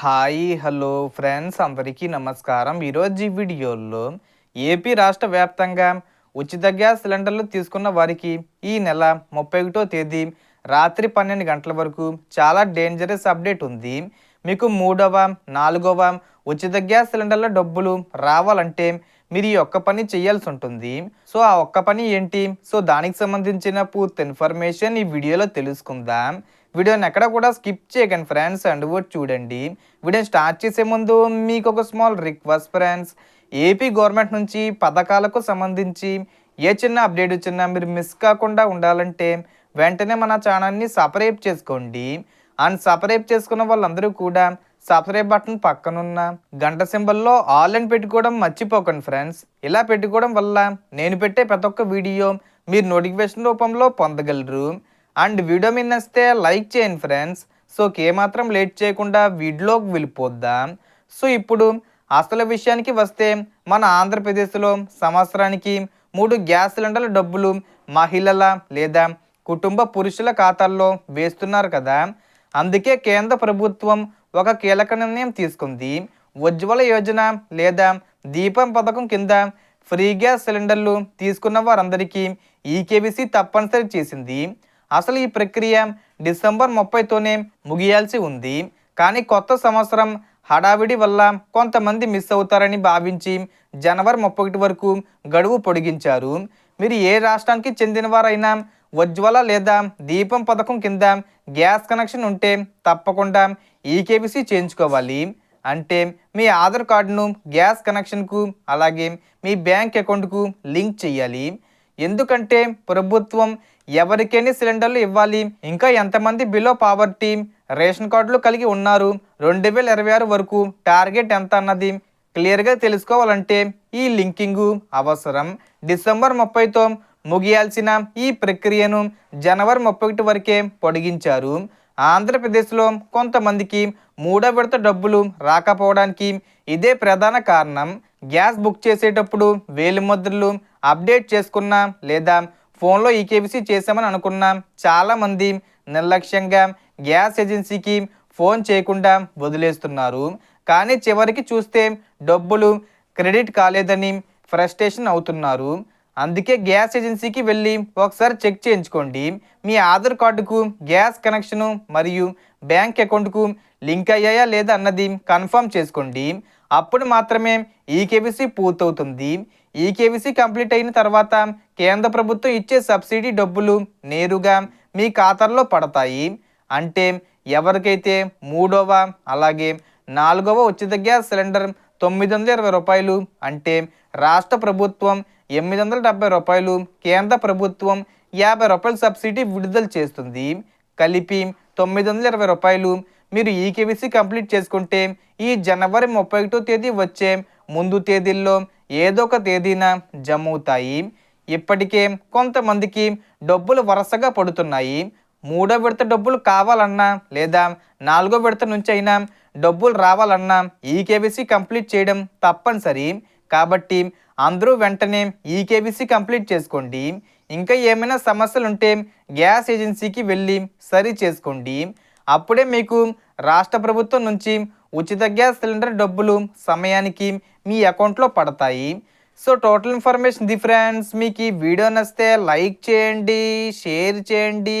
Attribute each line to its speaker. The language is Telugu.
Speaker 1: హాయ్ హలో ఫ్రెండ్స్ అందరికీ నమస్కారం. ఈరోజు ఈ వీడియోలో ఏపీ రాష్ట్ర వ్యాప్తంగా ఉచిత గ్యాస్ సిలిండర్లు తీసుకున్న వారికి ఈ నెల ముప్పై ఒకటో తేదీ రాత్రి పన్నెండు గంటల వరకు చాలా డేంజరస్ అప్డేట్ ఉంది. మీకు మూడవ నాలుగవ ఉచిత గ్యాస్ సిలిండర్ల డబ్బులు రావాలంటే మీరు ఈ ఒక్క పని చేయాల్సి ఉంటుంది. సో ఆ ఒక్క పని ఏంటి? సో దానికి సంబంధించిన పూర్తి ఇన్ఫర్మేషన్ ఈ వీడియోలో తెలుసుకుందాం. వీడియోని ఎక్కడ కూడా స్కిప్ చేయకండి ఫ్రెండ్స్ అండ్ కూడా చూడండి. వీడియోని స్టార్ట్ చేసే ముందు మీకు ఒక small request friends. AP government నుంచి పథకాలకు సంబంధించి ఏ చిన్న అప్డేట్ వచ్చినా మీరు మిస్ కాకుండా ఉండాలంటే వెంటనే మన ఛానల్ని సపరేట్ చేసుకోండి. అండ్ సబ్స్క్రైబ్ చేసుకున్న వాళ్ళందరూ కూడా సబ్స్క్రైబ్ బటన్ పక్కనున్న గంట సింబల్లో ఆల్ అని పెట్టుకోవడం మర్చిపోకండి ఫ్రెండ్స్. ఇలా పెట్టుకోవడం వల్ల నేను పెట్టే ప్రతి ఒక్క వీడియో మీరు నోటిఫికేషన్ రూపంలో పొందగలరు. అండ్ వీడియో మీద నచ్చితే లైక్ చేయండి ఫ్రెండ్స్. సో ఏమాత్రం లేట్ చేయకుండా వీడియోకి వెళ్ళిపోద్దాం. సో ఇప్పుడు అసలు విషయానికి వస్తే మన ఆంధ్రప్రదేశ్లో సంవత్సరానికి మూడు గ్యాస్ సిలిండర్ల డబ్బులు మహిళల లేదా కుటుంబ పురుషుల ఖాతాల్లో వేస్తున్నారు కదా. అందుకే కేంద్ర ప్రభుత్వం ఒక కీలక నిర్ణయం తీసుకుంది. ఉజ్వల యోజన లేదా దీపం పథకం కింద ఫ్రీ గ్యాస్ సిలిండర్లు తీసుకున్న వారందరికీ ఈకేబీసీ తప్పనిసరి చేసింది. అసలు ఈ ప్రక్రియ డిసెంబర్ ముప్పైతోనే ముగియాల్సి ఉంది. కానీ కొత్త సంవత్సరం హడావిడి వల్ల కొంతమంది మిస్ అవుతారని భావించి జనవరి ముప్పై వరకు గడువు పొడిగించారు. మీరు ఏ రాష్ట్రానికి చెందినవారైనా ఉజ్వల లేదా దీపం పథకం కింద గ్యాస్ కనెక్షన్ ఉంటే తప్పకుండా ఈకేబీసీ చేయించుకోవాలి. అంటే మీ ఆధార్ కార్డును గ్యాస్ కనెక్షన్కు అలాగే మీ బ్యాంక్ అకౌంట్కు లింక్ చేయాలి. ఎందుకంటే ప్రభుత్వం ఎవరికైనా సిలిండర్లు ఇవ్వాలి. ఇంకా ఎంతమంది బిలో పావర్టీ రేషన్ కార్డులు కలిగి ఉన్నారు. రెండు వేల ఇరవై ఆరు వరకు టార్గెట్ ఎంత అన్నది క్లియర్గా తెలుసుకోవాలంటే ఈ లింకింగు అవసరం. డిసెంబర్ ముప్పైతో ముగియాల్సిన ఈ ప్రక్రియను జనవరి ముప్పై ఒకటి వరకే పొడిగించారు. ఆంధ్రప్రదేశ్లో కొంతమందికి మూడో విడత డబ్బులు రాకపోవడానికి ఇదే ప్రధాన కారణం. గ్యాస్ బుక్ చేసేటప్పుడు వేలిముద్రలు అప్డేట్ చేసుకున్నా లేదా ఫోన్లో ఈకేబీసీ చేసామని అనుకున్నాం చాలామంది నిర్లక్ష్యంగా గ్యాస్ ఏజెన్సీకి ఫోన్ చేయకుండా వదిలేస్తున్నారు. కానీ చివరికి చూస్తే డబ్బులు క్రెడిట్ కాలేదని ఫ్రస్ట్రేషన్ అవుతున్నారు. అందుకే గ్యాస్ ఏజెన్సీకి వెళ్ళి ఒకసారి చెక్ చేయించుకోండి. మీ ఆధార్ కార్డుకు గ్యాస్ కనెక్షను మరియు బ్యాంక్ అకౌంట్కు లింక్ అయ్యాయా లేదా అన్నది కన్ఫర్మ్ చేసుకోండి. అప్పుడు మాత్రమే ఈకేబీసీ పూర్తవుతుంది. ఈకేబీసీ కంప్లీట్ అయిన తర్వాత కేంద్ర ప్రభుత్వం ఇచ్చే సబ్సిడీ డబ్బులు నేరుగా మీ ఖాతాల్లో పడతాయి. అంటే ఎవరికైతే మూడవ అలాగే నాలుగవ ఉచిత గ్యాస్ సిలిండర్ తొమ్మిది వందల ఇరవై రూపాయలు. అంటే రాష్ట్ర ప్రభుత్వం ఎనిమిది వందల డెబ్బై రూపాయలు కేంద్ర ప్రభుత్వం యాభై రూపాయల సబ్సిడీ విడుదల చేస్తుంది. కలిపి తొమ్మిది వందల ఇరవై రూపాయలు. మీరు ఈకేవీసీ కంప్లీట్ చేసుకుంటే ఈ జనవరి ముప్పై ఒకటో తేదీ వచ్చే ముందు తేదీల్లో ఏదో ఒక తేదీన జమ అవుతాయి ఇప్పటికే కొంతమందికి డబ్బులు వరుసగా పడుతున్నాయి. మూడో విడత డబ్బులు కావాలన్నా లేదా నాలుగో విడత నుంచి అయినా డబ్బులు రావాలన్నా ఈకేబీసీ కంప్లీట్ చేయడం తప్పనిసరి. కాబట్టి అందరూ వెంటనే ఈకేబీసీ కంప్లీట్ చేసుకోండి. ఇంకా ఏమైనా సమస్యలు ఉంటే గ్యాస్ ఏజెన్సీకి వెళ్ళి సరి చేసుకోండి. అప్పుడే మీకు రాష్ట్ర ప్రభుత్వం నుంచి ఉచిత గ్యాస్ సిలిండర్ డబ్బులు సమయానికి మీ అకౌంట్లో పడతాయి. So total information the friends మీకు ఈ వీడియో నచ్చితే లైక్ చేయండి షేర్ చేయండి.